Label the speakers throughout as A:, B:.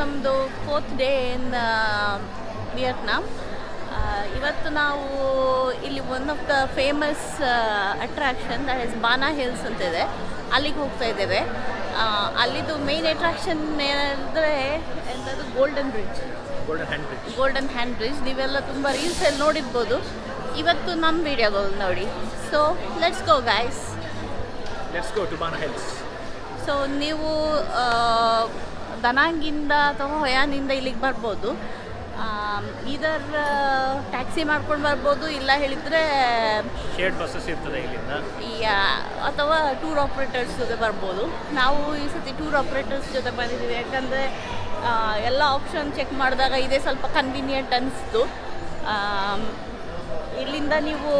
A: ನಮ್ಮದು fourth day in Vietnam ಇವತ್ತು ನಾವು ಇಲ್ಲಿ one of the famous attraction that is Bana Hills ಅಂತ ಇದೆ. ಅಲ್ಲಿಗೆ ಹೋಗ್ತಾ ಇದ್ದೇವೆ. ಅಲ್ಲಿದು ಮೇನ್ ಅಟ್ರಾಕ್ಷನ್ ಏನಂದರೆ ಎಂಥದ್ದು golden bridge
B: golden hand bridge
A: golden hand bridge ನೀವೆಲ್ಲ ತುಂಬ ರೀಲ್ಸಲ್ಲಿ ನೋಡಿರ್ಬೋದು. ಇವತ್ತು ನಮ್ಮ ವಿಡಿಯೋಗಳು ನೋಡಿ. So let's go guys
B: let's go to Bana Hills
A: so ನೀವು ದನಾಂಗಿಂದ ಅಥವಾ ಹೊಯಾನಿಂದ ಇಲ್ಲಿಗೆ ಬರ್ಬೋದು. ಇದರ ಟ್ಯಾಕ್ಸಿ ಮಾಡ್ಕೊಂಡು ಬರ್ಬೋದು ಇಲ್ಲ ಹೇಳಿದರೆ
B: ಶೇರ್ಡ್ ಬಸ್ಸಸ್ ಇರ್ತದೆ ಇಲ್ಲಿಂದ.
A: ಯಾ ಅಥವಾ ಟೂರ್ ಆಪ್ರೇಟರ್ಸ್ ಜೊತೆ ಬರ್ಬೋದು. ನಾವು ಈ ಸತಿ ಟೂರ್ ಆಪ್ರೇಟರ್ಸ್ ಜೊತೆ ಬಂದಿದ್ದೀವಿ. ಯಾಕಂದರೆ ಎಲ್ಲ ಆಪ್ಷನ್ ಚೆಕ್ ಮಾಡಿದಾಗ ಇದೇ ಸ್ವಲ್ಪ ಕನ್ವೀನಿಯೆಂಟ್ ಅನಿಸ್ತು. ಇಲ್ಲಿಂದ ನೀವು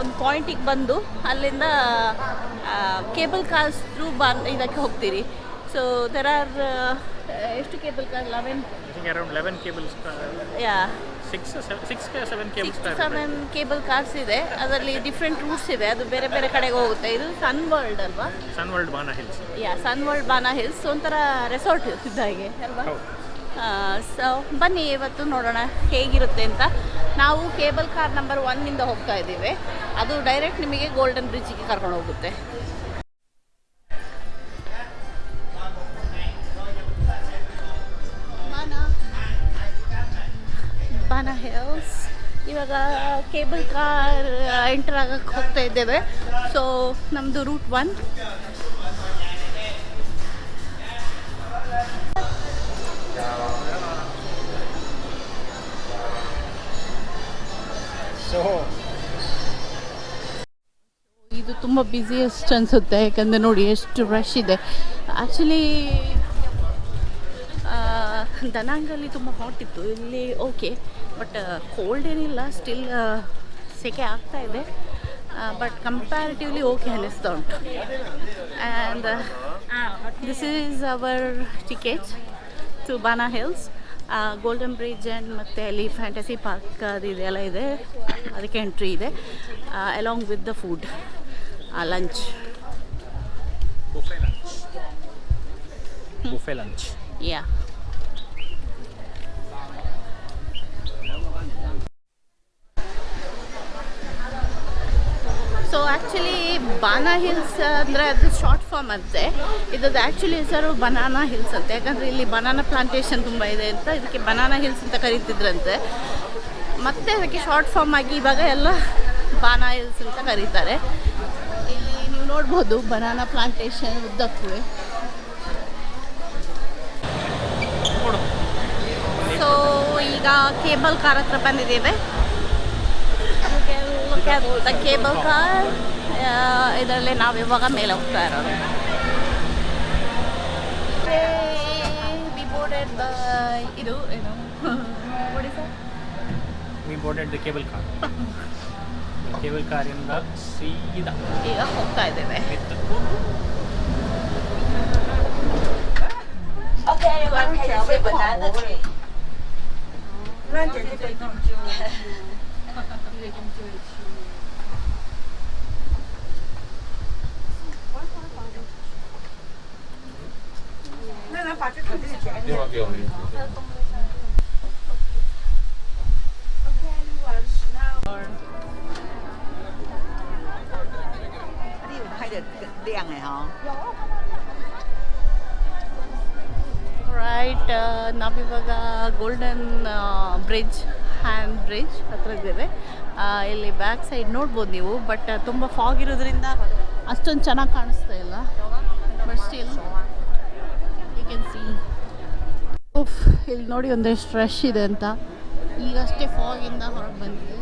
A: ಒಂದು ಪಾಯಿಂಟಿಗೆ ಬಂದು ಅಲ್ಲಿಂದ ಕೇಬಲ್ ಕಾರ್ಸ್ ಥ್ರೂ ಬಂದು ಇದಕ್ಕೆ ಹೋಗ್ತೀರಿ. ಸೊ ದೆರ್ ಆರ್ ಎಷ್ಟು cable car? Eleven
B: I think around eleven cables
A: yeah
B: six six seven cables
A: six to seven cable cars ಇದೆ. ಅದರಲ್ಲಿ ಡಿಫ್ರೆಂಟ್ ರೂಟ್ಸ್ ಇದೆ. ಅದು ಬೇರೆ ಬೇರೆ ಕಡೆಗೆ ಹೋಗುತ್ತೆ. ಇದು ಸನ್ ವರ್ಲ್ಡ್ ಅಲ್ವಾ?
B: Sun World Bana Hills
A: yeah Sun World Bana Hills ಒಂಥರ ರೆಸಾರ್ಟ್ ಇದ್ದ ಹಾಗೆ ಅಲ್ವಾ?
B: ಹೌದು.
A: ಸೊ ಬನ್ನಿ ಇವತ್ತು ನೋಡೋಣ ಹೇಗಿರುತ್ತೆ ಅಂತ. ನಾವು ಕೇಬಲ್ ಕಾರ್ ನಂಬರ್ ಒನ್ನಿಂದ ಹೋಗ್ತಾ ಇದ್ದೀವಿ. ಅದು ಡೈರೆಕ್ಟ್ ನಿಮಗೆ ಗೋಲ್ಡನ್ ಬ್ರಿಡ್ಜಿಗೆ ಕರ್ಕೊಂಡು ಹೋಗುತ್ತೆ. ಕೇಬಲ್ ಕಾರ್ ಎಂಟರ್ ಆಗಕ್ಕೆ ಹೋಗ್ತಾ ಇದ್ದೇವೆ. ಸೊ ನಮ್ಮದು ರೂಟ್ ಒನ್
B: ಸೊ
A: ಇದು ತುಂಬ ಬ್ಯುಸಿಯೆಸ್ಟ್ ಅನಿಸುತ್ತೆ. ಯಾಕಂದರೆ ನೋಡಿ ಎಷ್ಟು ರಶ್ ಇದೆ. ಆ್ಯಕ್ಚುಲಿ ದನಾಂಗಲ್ಲಿ ತುಂಬ ಹಾಟ್ ಇತ್ತು. ಇಲ್ಲಿ ಓಕೆ ಬಟ್ ಕೋಲ್ಡ್ ಏನಿಲ್ಲ ಸ್ಟಿಲ್ ಸೆಕೆ ಆಗ್ತಾ ಇದೆ. ಬಟ್ ಕಂಪ್ಯಾರಿಟಿವ್ಲಿ ಓಕೆ ಅನ್ನಿಸ್ತಾ ಉಂಟು. And this is our ticket to Bana Hills golden bridge and ಮತ್ತು ಅಲ್ಲಿ ಫ್ಯಾಂಟಸಿ ಪಾರ್ಕ್ ಅದು ಇದೆಲ್ಲ ಇದೆ. ಅದಕ್ಕೆ ಎಂಟ್ರಿ ಇದೆ. Along with the food lunch
B: lunch
A: yeah actually Bana Hills ಅಂದರೆ ಅದು ಶಾರ್ಟ್ ಫಾರ್ಮ್ ಅಂತೆ ಇದು ಆ್ಯಕ್ಚುಲಿ ಹೆಸರು ಬನಾನಾ ಹಿಲ್ಸ್ ಅಂತೆ. ಯಾಕಂದರೆ ಇಲ್ಲಿ ಬನಾನಾ ಪ್ಲಾಂಟೇಶನ್ ತುಂಬ ಇದೆ ಅಂತ. ಇದಕ್ಕೆ ಬನಾನಾ ಹಿಲ್ಸ್ ಅಂತ ಕರೀತಿದ್ರಂತೆ. ಮತ್ತೆ ಅದಕ್ಕೆ ಶಾರ್ಟ್ ಫಾರ್ಮ್ ಆಗಿ ಇವಾಗ ಎಲ್ಲ ಬಾನಾ ಹಿಲ್ಸ್ ಅಂತ ಕರೀತಾರೆ. ಇಲ್ಲಿ ನೀವು ನೋಡ್ಬೋದು ಬನಾನಾ ಪ್ಲಾಂಟೇಷನ್ ಉದ್ದಕ್ಕೂ. ಸೊ ಈಗ ಕೇಬಲ್ ಕಾರ್ ಹತ್ರ ಬಂದಿದ್ದೇವೆ. ಕೇಬಲ್ ಕಾರ್ ಇದರಲ್ಲಿ ನಾವು ಇವಾಗ ಮೇಲೆ ಹೋಗ್ತಾ ಇರೋದು. We boarded by ಇದು ಏನು? What is that?
B: We boarded the cable car cable ಕಾರಿಂದ ಸೀದಾ
A: ಈಗ ಹೋಗ್ತಾ ಇದ್ದೇವೆ ರೈಟ್ ನಾವಿವಾಗ ಗೋಲ್ಡನ್ ಬ್ರಿಡ್ಜ್ ಹ್ಯಾಂಡ್ ಬ್ರಿಡ್ಜ್ ಹತ್ರ ಇದ್ದೇವೆ ಇಲ್ಲಿ ಬ್ಯಾಕ್ ಸೈಡ್ ನೋಡ್ಬೋದು ನೀವು ಬಟ್ ತುಂಬ ಫಾಗ್ ಇರೋದ್ರಿಂದ ಅಷ್ಟೊಂದು ಚೆನ್ನಾಗಿ ಕಾಣಿಸ್ತಾ ಇಲ್ಲ. But still you can see ಇಲ್ಲಿ ನೋಡಿ ಒಂದಷ್ಟು ರಶ್ ಇದೆ ಅಂತ. ಈಗಷ್ಟೇ ಫಾಗಿಂದ ಹೊರಗೆ ಬಂದಿದೆ.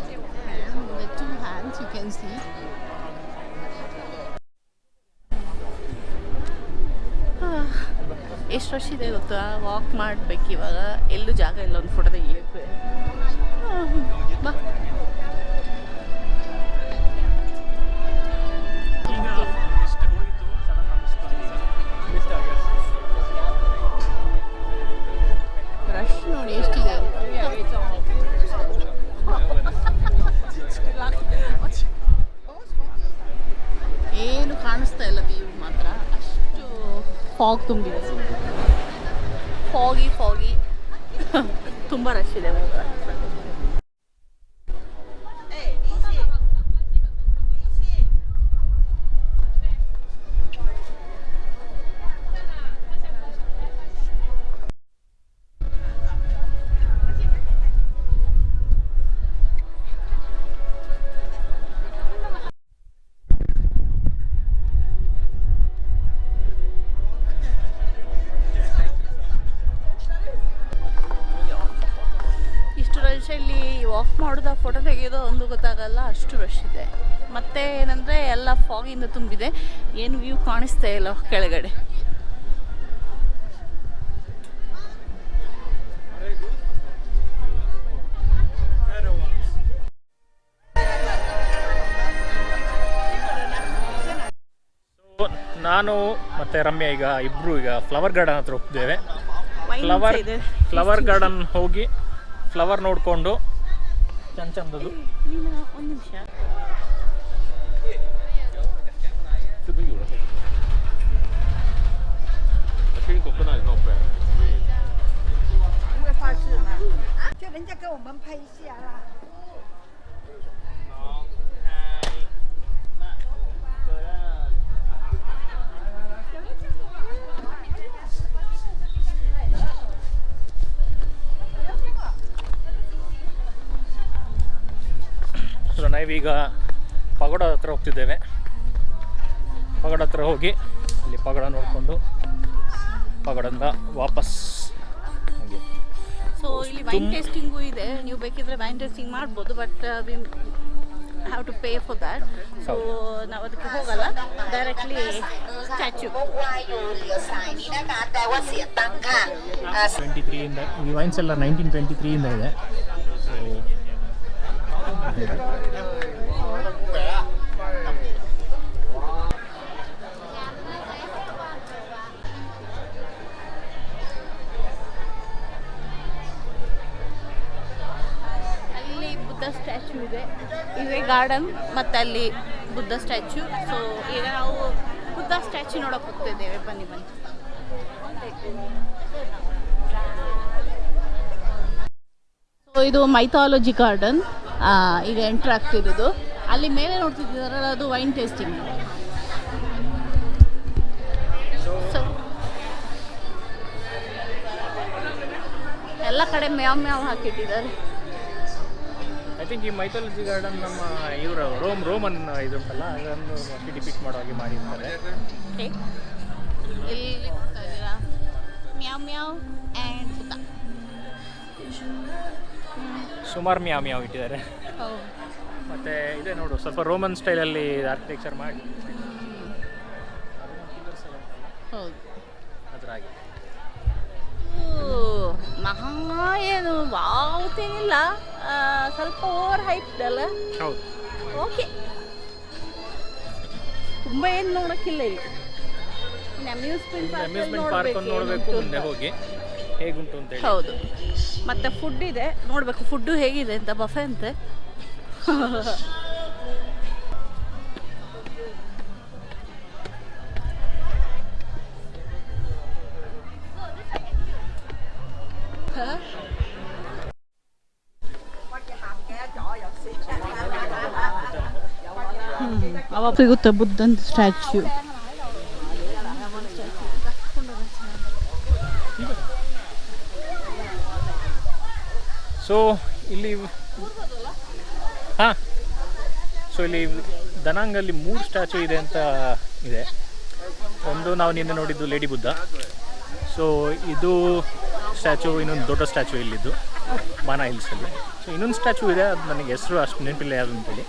A: Two hands you can see ಎಷ್ಟು ರಶ್ ಇದೆ ಗೊತ್ತಾ? ವಾಕ್ ಮಾಡ್ಬೇಕು ಇವಾಗ ಎಲ್ಲೂ ಜಾಗ ಇಲ್ಲ, ಒಂದು ಫೋಟೋ ತೆಗಿಬೇಕು. korktum. ಅಷ್ಟು ರಶ್ ಇದೆ. ಮತ್ತೆ ಏನಂದ್ರೆ ಎಲ್ಲ ಫಾಗಿಂದ ತುಂಬಿದೆ. ಏನು ವ್ಯೂ ಕಾಣಿಸ್ತಾ ಇಲ್ಲ ಕೆಳಗಡೆ.
B: ನಾನು ಮತ್ತೆ ರಮ್ಯಾ ಈಗ ಇಬ್ರು ಈಗ ಫ್ಲವರ್ ಗಾರ್ಡನ್ ಹತ್ರ ಹೋಗ್ತಿದ್ದೇವೆ. ಫ್ಲವರ್
A: ಇದೆ
B: ಫ್ಲವರ್ ಗಾರ್ಡನ್ ಹೋಗಿ ಫ್ಲವರ್ ನೋಡಿಕೊಂಡು 呛呛
A: 的都。这边有了。那青狗跟那里闹掰，
C: 因为，发誓嘛，叫人家给我们拍一下啦。
B: ನಾವೀಗ ಪಗಡ ಹತ್ರ ಹೋಗ್ತಿದ್ದೇವೆ. ಪಗಡ ಹತ್ರ ಹೋಗಿ ಅಲ್ಲಿ ಪಗಡ ನೋಡಿಕೊಂಡು ಪಗಡದಿಂದ ವಾಪಸ್
A: ಸೊ ಇಲ್ಲಿ ವೈನ್ ಟೇಸ್ಟಿಂಗು ಇದೆ. ನೀವು ವೈನ್ ಟೇಸ್ಟಿಂಗ್ ಮಾಡ್ಬೋದು but have to pay for that ನಾವು ಅದಕ್ಕೆ ಹೋಗಲ್ಲ. ಡೈರೆಕ್ಟ್ಲಿ ಸ್ಟ್ಯಾಚ್ಯೂ
B: ಟ್ವೆಂಟಿ ತ್ರೀಯಿಂದ ಈ ವೈನ್ಸ್ ಎಲ್ಲ ನೈನ್ಟೀನ್ ಟ್ವೆಂಟಿ ತ್ರೀಯಿಂದ ಇದೆ. ಸೊ
A: ಅಲ್ಲಿ ಬುದ್ಧ ಸ್ಟ್ಯಾಚು ಇದೆ. ಇದೆ ಗಾರ್ಡನ್ ಮತ್ತೆ ಅಲ್ಲಿ ಬುದ್ಧ ಸ್ಟ್ಯಾಚು. ಸೊ ಈಗ ನಾವು ಬುದ್ಧ ಸ್ಟ್ಯಾಚ್ಯೂ ನೋಡಕ್ಕೆ ಹೋಗ್ತಿದ್ದೇವೆ. ಬನ್ನಿ ಬನ್ನಿ. ಸೊ ಇದು ಮೈಥಾಲಜಿ ಗಾರ್ಡನ್. ಈಗ ಎಂಟ್ರ್ ಆಗ್ತಿರೋದು. ಅಲ್ಲಿ ಮೇಲೆ ನೋಡ್ತಿದ್ದಾರಲ್ಲ ಅದು ವೈನ್ ಟೇಸ್ಟಿಂಗ್ ಎಲ್ಲ ಕಡೆ ಮ್ಯಾವ್ ಮ್ಯಾವ್ ಹಾಕಿಟ್ಟಿದ್ದಾರೆ.
B: ಐ ಥಿಂಕ್ ಈ ಮೈಥಾಲಜಿ ಗಾರ್ಡನ್ ನಮ್ಮ ಇವರು ರೋಮ್ ರೋಮನ್ ಇದು ಉಂಟಲ್ಲ ಅದನ್ನು ಡಿಪಿಕ್ಟ್ ಮಾಡೋ ಹಾಗೆ ಮಾಡಿರ್ತಾರೆ.
A: ಓಕೆ ಇಲ್ಲಿ ಮ್ಯಾವ್ ಮ್ಯಾವ್ ಆ್ಯಂಡ್
B: ಸುಮಾರು ಮ್ಯಾವ್ ಮ್ಯಾವ್ ಇಟ್ಟಿದ್ದಾರೆ.
A: ಹೌದು
B: ಮತ್ತು ಇದೆ ನೋಡು ಸ್ವಲ್ಪ ರೋಮನ್ ಸ್ಟೈಲಲ್ಲಿ ಆರ್ಕಿಟೆಕ್ಚರ್ ಮಾಡಿ.
A: ಹೌದು.
B: ಅದ್ರ ಹಾಗೆ
A: ಮಹಾ ಏನು ವಾವ್ತೇನಿಲ್ಲ ಆ, ಸ್ವಲ್ಪ ಓವರ್ ಹೈಟ್ ಅಲ್ಲ?
B: ಹೌದು.
A: ಓಕೆ ತುಂಬ ಏನು ನೋಡೋಕ್ಕಿಲ್ಲ ಇಲ್ಲಿ. ಅಮ್ಯೂಸ್ಮೆಂಟ್
B: ಅಮ್ಯೂಸ್ಮೆಂಟ್ ಪಾರ್ಕ್ ಒಂದು ನೋಡಬೇಕು ಮುಂದೆ ಹೋಗಿ. ಹೇಗುಂಟು ಅಂತೇಳಿ
A: ಹೌದು. ಮತ್ತೆ ಫುಡ್ ಇದೆ. ನೋಡಬೇಕು ಫುಡ್ಡು ಹೇಗಿದೆ ಅಂತ ಬಫೆ ಅಂತೆ. ಸಿಗುತ್ತೆ ಬುದ್ಧನ್ ಸ್ಟ್ಯಾಚ್ಯೂ
B: ಸೊ ಇಲ್ಲಿ ಹಾಂ. ಸೊ ಇಲ್ಲಿ ದನಾಂಗಲ್ಲಿ ಮೂರು ಸ್ಟ್ಯಾಚು ಇದೆ ಅಂತ ಇದೆ. ಒಂದು ನಾವು ನಿನ್ನೆ ನೋಡಿದ್ದು ಲೇಡಿ ಬುದ್ಧ ಸೊ ಇದು ಸ್ಟ್ಯಾಚು ಇನ್ನೊಂದು ದೊಡ್ಡ ಸ್ಟ್ಯಾಚು ಇಲ್ಲಿದ್ದು ಬಾನಾ ಹಿಲ್ಸಲ್ಲಿ ಸೊ ಇನ್ನೊಂದು ಸ್ಟ್ಯಾಚು ಇದೆ, ಅದು ನನಗೆ ಹೆಸರು ಅಷ್ಟು ನೆನಪಿಲ್ಲ ಯಾರು ಅಂತೇಳಿ.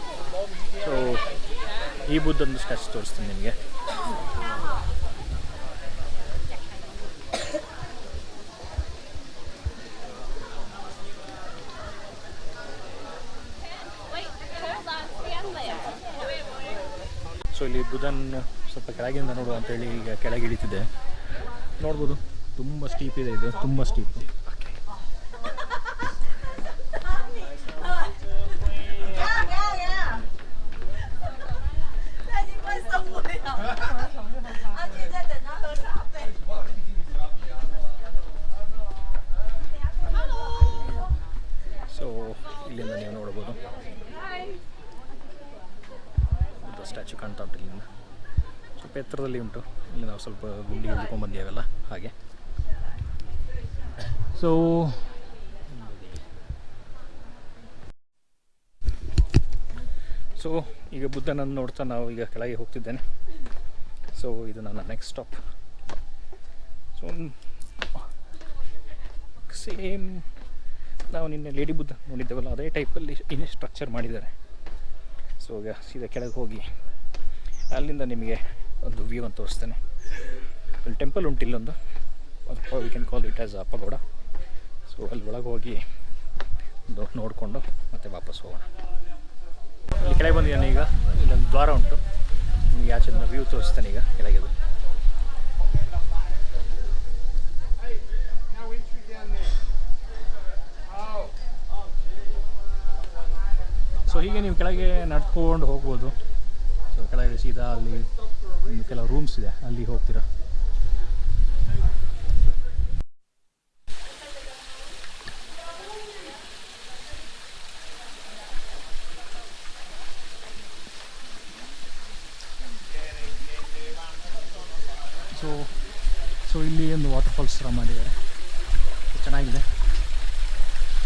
B: ಸೊ ಈ ಬುದ್ಧನ ಸ್ಟ್ಯಾಚು ತೋರಿಸ್ತೀನಿ ನಿಮಗೆ. ಬುಧನ್ ಸ್ವಲ್ಪ ಕೆಳಗಿಂದ ನೋಡುವ ಅಂತೇಳಿ ಈಗ ಕೆಳಗೆ ಇಳಿತಿದೆ. ನೋಡ್ಬೋದು, ತುಂಬ ಸ್ಟೀಪ್ ಇದೆ ಇದು, ತುಂಬ ಸ್ಟೀಪ್ ಸೊ ಇಲ್ಲಿಂದ ನೀವು ನೋಡ್ಬೋದು. ಸ್ಟ್ಯಾಚು ಕಾಣ್ತಾ ಉಂಟು ಇಲ್ಲಿಂದ. ಸ್ವಲ್ಪ ಎತ್ತರದಲ್ಲಿ ಉಂಟು. ಇಲ್ಲಿ ನಾವು ಸ್ವಲ್ಪ ಗುಂಡಿ ಹಿಡ್ಕೊಂಡು ಬಂದಿದ್ದೇವಲ್ಲ, ಹಾಗೆ. ಸೊ ಸೊ ಈಗ ಬುದ್ಧನನ್ನು ನೋಡ್ತಾ ನಾವು ಈಗ ಕೆಳಗೆ ಹೋಗ್ತಿದ್ದೇನೆ. ಸೊ ಇದು ನನ್ನ ನೆಕ್ಸ್ಟ್ ಸ್ಟಾಪ್ ಸೊ ಸೇಮ್ ನಾವು ನಿನ್ನೆ ಲೇಡಿ ಬುದ್ಧ ನೋಡಿದ್ದೇವಲ್ಲ, ಅದೇ ಟೈಪಲ್ಲಿ ಇನ್ನೇ ಸ್ಟ್ರಕ್ಚರ್ ಮಾಡಿದ್ದಾರೆ. ಸೊ ಸೀದಾ ಕೆಳಗೆ ಹೋಗಿ, ಅಲ್ಲಿಂದ ನಿಮಗೆ ಒಂದು ವ್ಯೂ ಅಂತ ತೋರಿಸ್ತೇನೆ. ಅಲ್ಲಿ ಟೆಂಪಲ್ ಉಂಟು ಇಲ್ಲೊಂದು. We can call it as a pagoda so ಅಲ್ಲಿ ಒಳಗೆ ಹೋಗಿ ಒಂದು ನೋಡಿಕೊಂಡು ಮತ್ತೆ ವಾಪಸ್ ಹೋಗೋಣ. ಇಲ್ಲಿ ಕೆಳಗೆ ಬಂದಿದ್ದಾನೆ ಈಗ. ಇಲ್ಲೊಂದು ದ್ವಾರ ಉಂಟು. ನಿಮಗೆ ಆಚೆ ವ್ಯೂ ತೋರಿಸ್ತಾನೆ ಈಗ ಕೆಳಗೆದು ಸೊ ಹೀಗೆ ನೀವು ಕೆಳಗೆ ನಡ್ಕೊಂಡು ಹೋಗ್ಬೋದು. ಸೊ ಕೆಳಗೆ ಸೀದಾ ಅಲ್ಲಿ ಕೆಲವು ರೂಮ್ಸ್ ಇದೆ, ಅಲ್ಲಿ ಹೋಗ್ತೀರಾ? ಸೊ ಸೊ ಇಲ್ಲಿ ಒಂದು ವಾಟರ್ ಫಾಲ್ಸ್ ಥರ ಮಾಡಿದ್ದಾರೆ ಚೆನ್ನಾಗಿದೆ.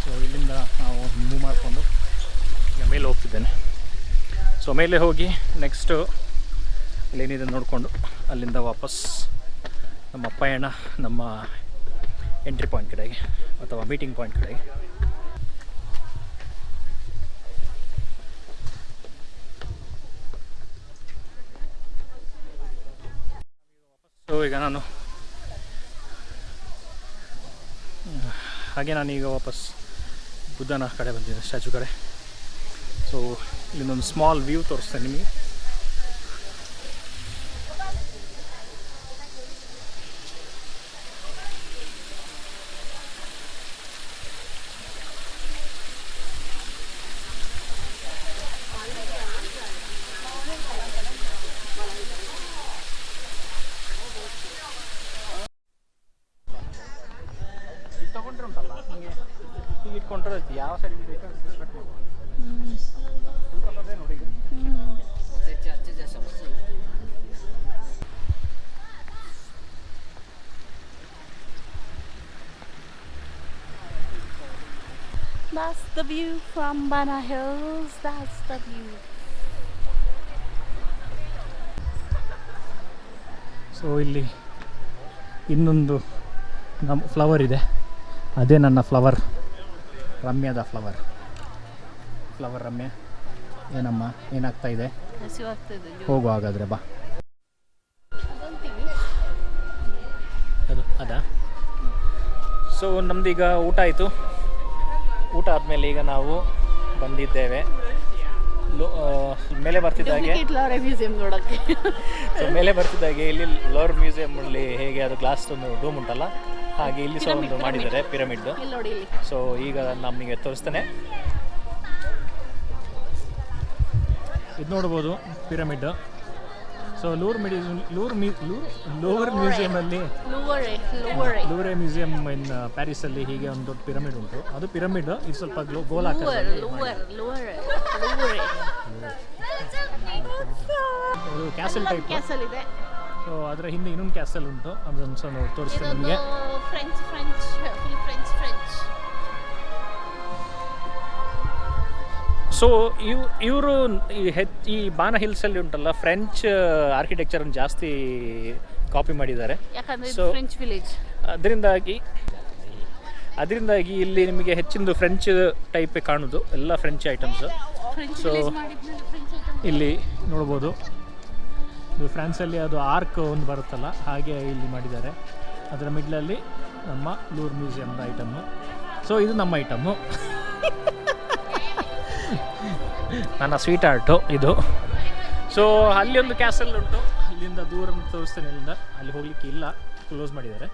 B: ಸೊ ಇಲ್ಲಿಂದ ನಾವು ಮೂವ್ ಮಾಡಿಕೊಂಡು ಈಗ ಮೇಲೆ ಹೋಗ್ತಿದ್ದೇನೆ. ಸೊ ಮೇಲೆ ಹೋಗಿ ನೆಕ್ಸ್ಟು ಅಲ್ಲೇನಿದೆ ನೋಡಿಕೊಂಡು ಅಲ್ಲಿಂದ ವಾಪಸ್ ನಮ್ಮ ಪಯಣ ನಮ್ಮ ಎಂಟ್ರಿ ಪಾಯಿಂಟ್ ಕಡೆಗೆ ಅಥವಾ ಮೀಟಿಂಗ್ ಪಾಯಿಂಟ್ ಕಡೆಗೆ. ಸೊ ಈಗ ನಾನು, ಹಾಗೆ ನಾನೀಗ ವಾಪಸ್ ಬುದ್ಧನ ಕಡೆ ಬಂದಿದ್ದೆ, ಸ್ಟ್ಯಾಚು ಕಡೆ. ಸೊ ಇಲ್ಲಿಂದೊಂದು ಸ್ಮಾಲ್ ವ್ಯೂ ತೋರಿಸ್ತೇನೆ ನಿಮಗೆ.
A: That's the view from Bana Hills. That's the view.
B: So ಇಲ್ಲಿ ಇನ್ನೊಂದು ನಮ್ಮ ಫ್ಲವರ್ ಇದೆ. ಅದೇ ನನ್ನ ಫ್ಲವರ್ ರಮ್ಯದ ಫ್ಲವರ್ ಫ್ಲವರ್ ರಮ್ಯ. ಏನಮ್ಮ? ಏನಾಗ್ತಾ ಇದೆ? ಹೋಗು ಹಾಗಾದ್ರೆ ಬಾ. ಅದು ಅದಾ? ಸೊ ಈಗ ಊಟ ಆಯಿತು. ಊಟ ಆದಮೇಲೆ ಈಗ ನಾವು ಬಂದಿದ್ದೇವೆ. ಲೋ ಮೇಲೆ ಬರ್ತಿದ್ದಾಗೆ
A: ಮ್ಯೂಸಿಯಂ ನೋಡೋಕ್ಕೆ.
B: ಸೊ ಮೇಲೆ ಬರ್ತಿದ್ದಾಗೆ ಇಲ್ಲಿ ಲೋರ್ ಮ್ಯೂಸಿಯಂ ಅಲ್ಲಿ ಹೇಗೆ ಅದು ಗ್ಲಾಸ್ ಒಂದು ಡೂಮ್ ಉಂಟಲ್ಲ ಹಾಗೆ ಇಲ್ಲಿ ಸಹ ಒಂದು ಮಾಡಿದ್ದಾರೆ ಪಿರಮಿಡ್
A: ಇಲ್ಲಿ ನೋಡಿ ಇಲ್ಲಿ.
B: ಸೊ ಈಗ ನಮಗೆ ತೋರಿಸ್ತೇನೆ. ಇದು ನೋಡ್ಬೋದು pyramid so Louvre museum Louvre mu Louvre Louvre ಮ್ಯೂಸಿಯಮಲ್ಲಿ ಲೂರೆ ಮ್ಯೂಸಿಯಂ ಇನ್ ಪ್ಯಾರಿಸಲ್ಲಿ ಹೀಗೆ ಒಂದು ದೊಡ್ಡ ಪಿರಮಿಡ್ ಉಂಟು. ಅದು ಪಿರಮಿಡ್ ಇದು ಸ್ವಲ್ಪ ಗ್ಲೋ ಗೋಲಾಕಾರ ಕ್ಯಾಸಲ್ ಟೈಪ್
A: ಕ್ಯಾಸಲ್ ಇದೆ.
B: ಸೊ ಅದರ ಹಿಂದೆ ಇನ್ನೊಂದು ಕ್ಯಾಸಲ್ ಉಂಟು. ಅದನ್ನು ತೋರಿಸ್ತೇನೆ ನಿಮಗೆ.
A: ಫ್ರೆಂಚ್ ಫ್ರೆಂಚ್
B: ಸೊ ಇವ್ ಇವರು ಈ ಹೆಚ್ ಈ ಬಾನ ಹಿಲ್ಸಲ್ಲಿ ಉಂಟಲ್ಲ ಫ್ರೆಂಚ್ ಆರ್ಕಿಟೆಕ್ಚರನ್ನು ಜಾಸ್ತಿ ಕಾಪಿ ಮಾಡಿದ್ದಾರೆ.
A: ಯಾಕಂದ್ರೆ
B: So-
A: ಫ್ರೆಂಚ್ ವಿಲೇಜ್
B: ಅದರಿಂದಾಗಿ ಅದರಿಂದಾಗಿ ಇಲ್ಲಿ ನಿಮಗೆ ಹೆಚ್ಚಿಂದು ಫ್ರೆಂಚ್ ಟೈಪ್ ಕಾಣುದು ಎಲ್ಲ French items
A: French
B: So-
A: village ಮಾಡಿದ್ಮೇಲೆ ಫ್ರೆಂಚ್ ಐಟಮ್
B: ಇಲ್ಲಿ ನೋಡ್ಬೋದು. ಇದು ಫ್ರಾನ್ಸಲ್ಲಿ ಅದು ಆರ್ಕ್ ಒಂದು ಬರುತ್ತಲ್ಲ ಹಾಗೆ ಇಲ್ಲಿ ಮಾಡಿದ್ದಾರೆ. ಅದರ ಮಿಡ್ಲಲ್ಲಿ ನಮ್ಮ ಲೂರ್ ಮ್ಯೂಸಿಯಮ್ನ ಐಟಮ್ಮು ಸೊ ಇದು ನಮ್ಮ ಐಟಮ್ಮು ನನ್ನ ಸ್ವೀಟ್ ಆರ್ಟು ಇದು. ಸೊ ಅಲ್ಲಿ ಒಂದು ಕ್ಯಾಸಲ್ ಉಂಟು. ಅಲ್ಲಿಂದ ದೂರ ತೋರಿಸ್ತೇನೆ ಇಲ್ಲಿಂದ. ಅಲ್ಲಿ ಹೋಗ್ಲಿಕ್ಕೆ ಇಲ್ಲ. ಕ್ಲೋಸ್ ಮಾಡಿದ್ದಾರೆ.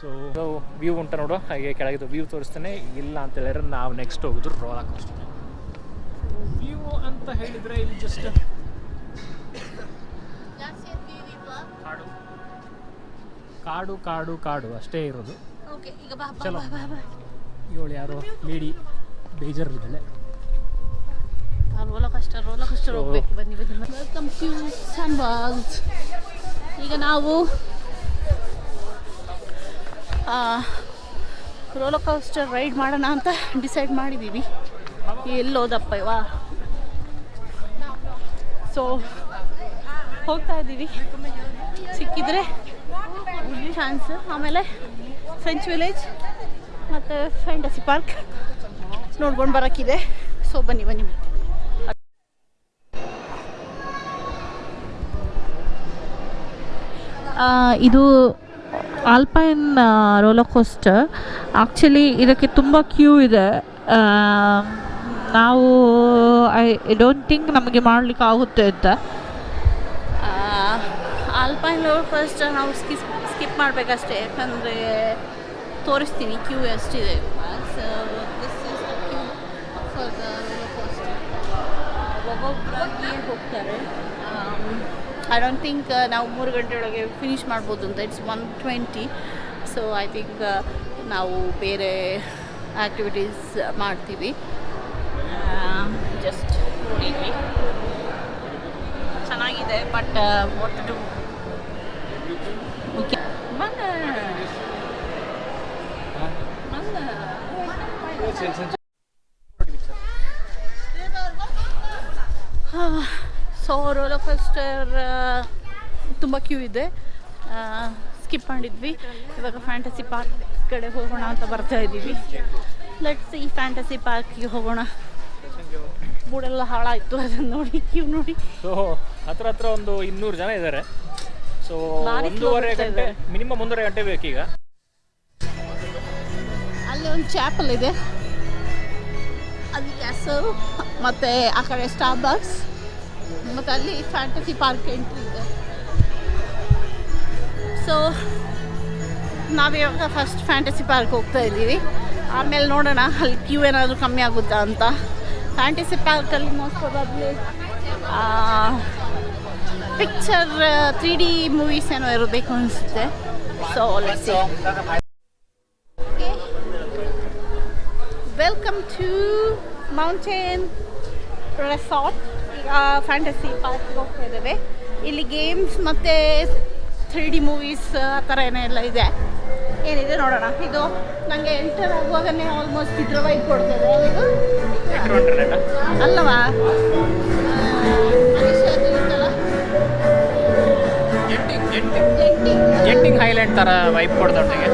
B: ಸೊ ವ್ಯೂ ಉಂಟು ನೋಡು. ಹಾಗೆ ಕೆಳಗಿದ್ದು ವ್ಯೂ ತೋರಿಸ್ತೇನೆ. ಇಲ್ಲ ಅಂತ ಹೇಳಿದ್ರೆ ನಾವು ನೆಕ್ಸ್ಟ್ ಹೋಗೋದು. ರೋಲ್ ಹಾಕೋಸ್ತೇನೆ ವ್ಯೂ ಅಂತ ಹೇಳಿದರೆ ಇಲ್ಲಿ ಜಸ್ಟ್ ಕಾಡು. ಕಾಡು ಕಾಡು ಕಾಡು. ಅಷ್ಟೇ ಇರೋದು.
A: ಓಕೆ ಈಗ ಬಾ ಬಾ
B: ಚಲೋ.
A: ಬಾ ಬಾ. ಬಾ
B: ಇವಳು ಯಾರೋ ಲೇಡಿ. ಬೇಜಾರಿದ್ದಲೆ
A: ರೋಲ ಕಷ್ಟ ರೋಲ ಕಷ್ಟ ಹೋಗ್ಬೇಕು. ಬನ್ನಿ ಬನ್ನಿ ವೆಲ್ಕಮ್ ಟು ಸನ್ವಾಲ್ಸ್ ಈಗ ನಾವು ರೋಲರ್ ಕೋಸ್ಟರ್ ರೈಡ್ ಮಾಡೋಣ ಅಂತ ಡಿಸೈಡ್ ಮಾಡಿದ್ದೀವಿ ಎಲ್ಲೋದಪ್ಪ ಇವಾ? ಸೊ ಹೋಗ್ತಾ ಇದ್ದೀವಿ. ಸಿಕ್ಕಿದ್ರೆ ಚಾನ್ಸ್ ಆಮೇಲೆ ಫ್ರೆಂಚ್ ವಿಲೇಜ್ ಮತ್ತು ಫ್ಯಾಂಟಸಿ ಪಾರ್ಕ್ ನೋಡ್ಕೊಂಡು ಬರೋಕ್ಕಿದೆ. ಸೊ ಬನ್ನಿ ಬನ್ನಿ. ಇದು ಆಲ್ಪೈನ್ ರೋಲರ್ ಕೋಸ್ಟರ್ ಆ್ಯಕ್ಚುಲಿ ಇದಕ್ಕೆ ತುಂಬ ಕ್ಯೂ ಇದೆ. ನಾವು ಐ ಡೋಂಟ್ ಥಿಂಕ್ ನಮಗೆ ಮಾಡಲಿಕ್ಕೆ ಆಗುತ್ತೆ ಅಂತ. ಆಲ್ಪೈನ್ ಕೋಸ್ಟರ್ ನಾವು ಸ್ಕಿಪ್ ಸ್ಕಿಪ್ ಮಾಡಬೇಕಷ್ಟೇ. ಯಾಕಂದರೆ ತೋರಿಸ್ತೀನಿ ಕ್ಯೂ ಎಷ್ಟಿದೆ. ದಿಸ್ ಕ್ಯೂ ಫಾರ್ ಒಬ್ಬೊಬ್ಬರಾಗಿ ಹೋಗ್ತಾರೆ. ಐ ಡೋಂಟ್ ಥಿಂಕ್ ನಾವು ಮೂರು ಗಂಟೆ ಒಳಗೆ ಫಿನಿಷ್ ಮಾಡ್ಬೋದು ಅಂತ. It's one twenty so I think ನಾವು ಬೇರೆ ಆ್ಯಕ್ಟಿವಿಟೀಸ್ ಮಾಡ್ತೀವಿ. ಜಸ್ಟ್ ನೋಡಿದ್ವಿ. ಚೆನ್ನಾಗಿದೆ ಬಟ್ ವಾಟ್ ಟು ಓಕೆ ಬಂದ. ಬಂದ. ಸೊ ರೋಲರ್ ಕೋಸ್ಟರ್ ತುಂಬ ಕ್ಯೂ ಇದೆ. ಸ್ಕಿಪ್ ಮಾಡಿದ್ವಿ. ಇವಾಗ ಫ್ಯಾಂಟಸಿ ಪಾರ್ಕ್ ಕಡೆ ಹೋಗೋಣ ಅಂತ ಬರ್ತಾ ಇದ್ದೀವಿ. ಲೆಟ್ಸ್ ಈ ಫ್ಯಾಂಟಸಿ ಪಾರ್ಕಿಗೆ ಹೋಗೋಣ. ಬೂಡೆಲ್ಲ ಹಾಳಾಯಿತು ಅದನ್ನು ನೋಡಿ ಕ್ಯೂ ನೋಡಿ.
B: ಸೊ ಹತ್ರ ಹತ್ರ ಒಂದು ಇನ್ನೂರು ಜನ ಇದ್ದಾರೆ. ಸೊ ಒಂದೂವರೆ ಗಂಟೆ. ಮಿನಿಮಮ್ ಒಂದೂವರೆ ಗಂಟೆ ಬೇಕೀಗ
A: ಅಲ್ಲಿ ಒಂದು ಚಾಪಲ್ ಇದೆ. ಅಲ್ಲಿ ಕ್ಯಾಸಲ್ ಮತ್ತು ಆ ಕಡೆ ಸ್ಟಾರ್ ಬಾಕ್ಸ್ ಮತ್ತು ಅಲ್ಲಿ ಫ್ಯಾಂಟಸಿ ಪಾರ್ಕ್ ಎಂಟ್ರಿ ಇದೆ. ಸೊ ನಾವಿವಾಗ ಫಸ್ಟ್ ಫ್ಯಾಂಟಸಿ ಪಾರ್ಕ್ ಹೋಗ್ತಾ ಇದ್ದೀವಿ. ಆಮೇಲೆ ನೋಡೋಣ ಅಲ್ಲಿ ಕ್ಯೂ ಏನಾದರೂ ಕಮ್ಮಿ ಆಗುತ್ತಾ ಅಂತ. ಫ್ಯಾಂಟಸಿ ಪಾರ್ಕಲ್ಲಿ most probably picture three D movies ಏನೋ ಇರಬೇಕು ಅನಿಸುತ್ತೆ. So welcome to mountain resort fantasy ಪಾರ್ಕ್ಗೆ ಹೋಗ್ತಾ ಇದ್ದೇವೆ. ಇಲ್ಲಿ ಗೇಮ್ಸ್ ಮತ್ತು ಥ್ರೀ ಡಿ ಮೂವೀಸ್ ಆ ಥರ ಏನೆಲ್ಲ ಇದೆ. ಏನಿದೆ ನೋಡೋಣ. ಇದು ನನಗೆ ಎಂಟರ್ ಆಗುವಾಗನೇ ಆಲ್ಮೋಸ್ಟ್ ಇದ್ರ ವೈಟ್ ಕೊಡ್ತದೆ ಇದು? ಅಲ್ಲವಾ? ಜೆಟ್ಟಿಂಗ್.
B: ಹೈಲೈಟ್ ಥರ ವೈಪ್ ಕೊಡ್ದೊಟ್ಟಿಗೆ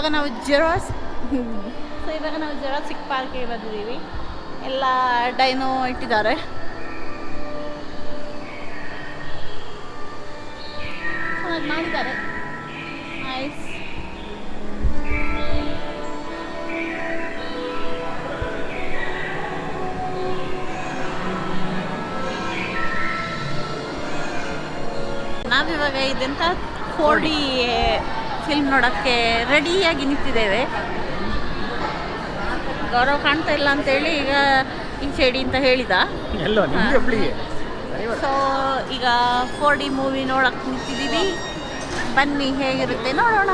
A: ಇವಾಗ ನಾವು ಜೆರಾಸ್ ಸೊ ಇವಾಗ ನಾವು ಜೆರಾಸಿಕ್ ಪಾರ್ಕ್ಗೆ ಬಂದಿದ್ದೀವಿ. ಎಲ್ಲ ಡೈನೋ ಇಟ್ಟಿದ್ದಾರೆ. ಮಾಡಿದ್ದಾರೆ. ನಾವಿವಾಗ ಇದೆಂತ? ಫೋರ್ ಡಿ ಫಿಲ್ಮ್ ನೋಡೋಕ್ಕೆ ರೆಡಿಯಾಗಿ ನಿಂತಿದ್ದೇವೆ. ಗೌರವ್ ಕಾಣ್ತಾ ಇಲ್ಲ ಅಂತೇಳಿ ಈಗ ಈ ಸೈಡಿ ಅಂತ ಹೇಳಿದ. ಸೊ ಈಗ ಫೋರ್ ಡಿ ಮೂವಿ ನೋಡಕ್ಕೆ ನಿಂತಿದ್ದೀವಿ. ಬನ್ನಿ ಹೇಗಿರುತ್ತೆ ನೋಡೋಣ.